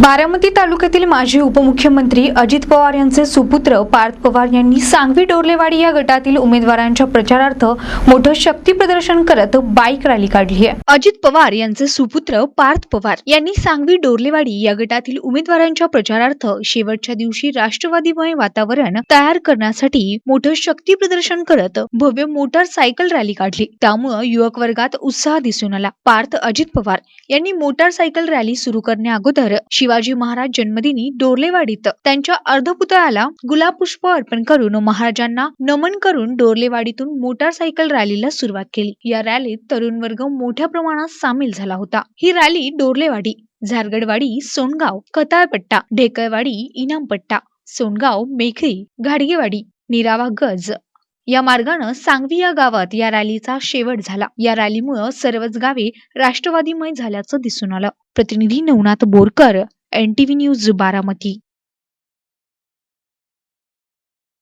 बारामती तालुक्यातील माजी उपमुख्यमंत्री अजित पवार यांचे सुपुत्र पार्थ पवार यांनी सांगवी डोरलेवाडी या गटातील उमेदवारांच्या प्रचारार्थ मोठं शक्ती प्रदर्शन करत बाईक रॅली काढली आहे. अजित पवार यांचे सुपुत्र पार्थ पवार यांनी सांगवी डोरलेवाडी या गटातील उमेदवारांच्या प्रचारार्थ शेवटच्या दिवशी राष्ट्रवादीमय वातावरण तयार करण्यासाठी मोठं शक्ती प्रदर्शन करत भव्य मोटार सायकल रॅली काढली. त्यामुळं युवक वर्गात उत्साह दिसून आला. पार्थ अजित पवार यांनी मोटारसायकल रॅली सुरू करण्या अगोदर शिवाजी महाराज जन्मदिनी डोरलेवाडीत. त्यांच्या अर्धपुतळ्याला गुलाब पुष्प अर्पण करून महाराजांना नमन करून डोरलेवाडीतून मोटारसायकल रॅलीला सुरुवात केली. या रॅलीत तरुण वर्ग मोठ्या प्रमाणात सामील झाला होता. ही रॅली डोरलेवाडी झारगडवाडी सोनगाव कताळपट्टा ढेकळवाडी इनामपट्टा सोनगाव मेखरी घाडगेवाडी निरावा गज. या मार्गानं सांगवी या गावात या रॅलीचा शेवट झाला. या रॅलीमुळे सर्वच गावे राष्ट्रवादीमय झाल्याचं दिसून आलं. प्रतिनिधी Navnath Borkar N TV news Baramati.